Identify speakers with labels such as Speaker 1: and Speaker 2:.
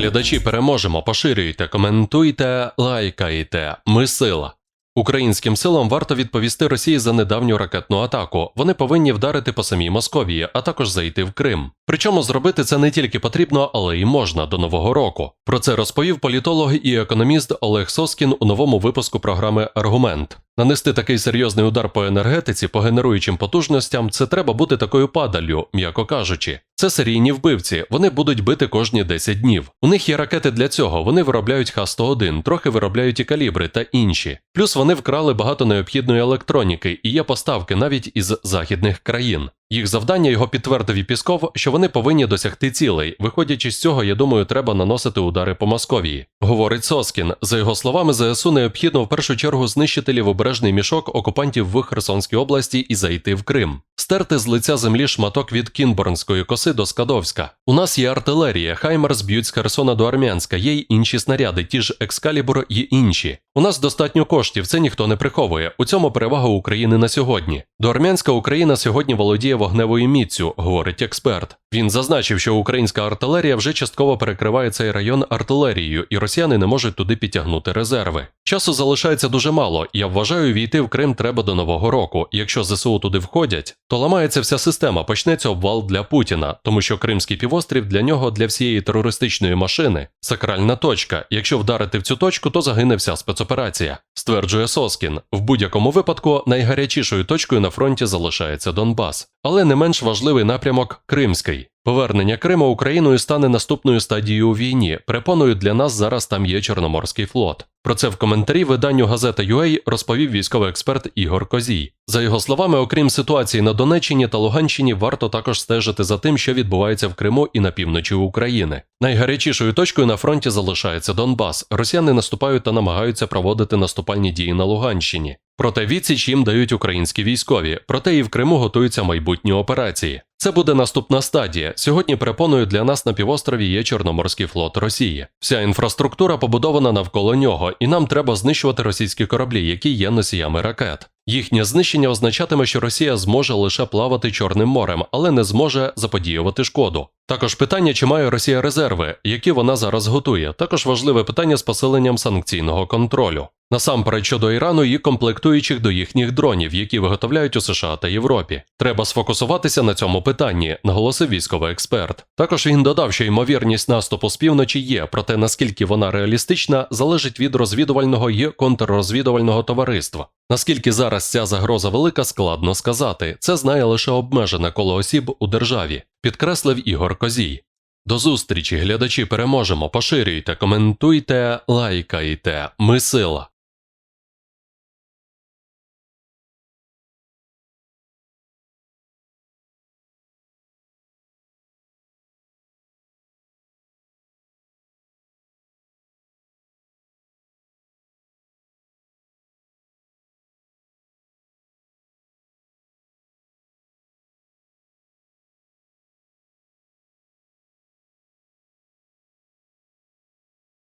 Speaker 1: Глядачі переможемо, поширюйте, коментуйте, лайкайте. Ми сила. Українським силам варто відповісти Росії за недавню ракетну атаку. Вони повинні вдарити по самій Московії, а також зайти в Крим. Причому зробити це не тільки потрібно, але й можна до нового року. Про це розповів політолог і економіст Олег Соскін у новому випуску програми Аргумент. Нанести такий серйозний удар по енергетиці, по генеруючим потужностям, це треба бути такою падаллю, м'яко кажучи. Це серійні вбивці, вони будуть бити кожні 10 днів. У них є ракети для цього, вони виробляють Х-101, трохи виробляють і калібри та інші. Плюс вони вкрали багато необхідної електроніки і є поставки навіть із західних країн. Їх завдання його підтвердив і Пісков, що вони повинні досягти цілей. Виходячи з цього, я думаю, треба наносити удари по Московії. Говорить Соскін. За його словами, ЗСУ необхідно в першу чергу знищити лівобережний мішок окупантів в Херсонській області і зайти в Крим. Стерти з лиця землі шматок від Кінборнської коси до Скадовська. У нас є артилерія, Хаймерс б'ють з Херсона до Армянська, є й інші снаряди, ті ж Екскалібур і інші. У нас достатньо коштів, це ніхто не приховує. У цьому перевага України на сьогодні. До Армянська Україна сьогодні володіє вогневою міцю, говорить експерт. Він зазначив, що українська артилерія вже частково перекриває цей район артилерією, і росіяни не можуть туди підтягнути резерви. Часу залишається дуже мало. Я вважаю, війти в Крим треба до нового року. Якщо ЗСУ туди входять, то ламається вся система, почнеться обвал для Путіна, тому що Кримський півострів для нього, для всієї терористичної машини, сакральна точка. Якщо вдарити в цю точку, то загине вся спецоперація. Стверджує Соскін. В будь-якому випадку найгарячішою точкою на фронті залишається Донбас, але не менш важливий напрямок Кримський. Повернення Криму Україною стане наступною стадією у війні. Препоною для нас зараз там є Чорноморський флот. Про це в коментарі виданню газета UA розповів військовий експерт Ігор Козій. За його словами, окрім ситуації на Донеччині та Луганщині, варто також стежити за тим, що відбувається в Криму і на півночі України. Найгарячішою точкою на фронті залишається Донбас. Росіяни наступають та намагаються проводити наступальні дії на Луганщині. Проте відсіч їм дають українські військові, проте і в Криму готуються майбутні операції. Це буде наступна стадія. Сьогодні перепоною для нас на півострові є Чорноморський флот Росії. Вся інфраструктура побудована навколо нього, і нам треба знищувати російські кораблі, які є носіями ракет. Їхнє знищення означатиме, що Росія зможе лише плавати Чорним морем, але не зможе заподіювати шкоду. Також питання, чи має Росія резерви, які вона зараз готує. Також важливе питання з посиленням санкційного контролю. Насамперед щодо Ірану і комплектуючих до їхніх дронів, які виготовляють у США та Європі. Треба сфокусуватися на цьому питанні, наголосив військовий експерт. Також він додав, що ймовірність наступу з півночі є, проте наскільки вона реалістична, залежить від розвідувального і контррозвідувального товариства. Наскільки зараз ця загроза велика, складно сказати. Це знає лише обмежене коло осіб у державі, підкреслив Ігор Козій. До зустрічі, глядачі, переможемо. Поширюйте, коментуйте, лайкайте. Ми сила.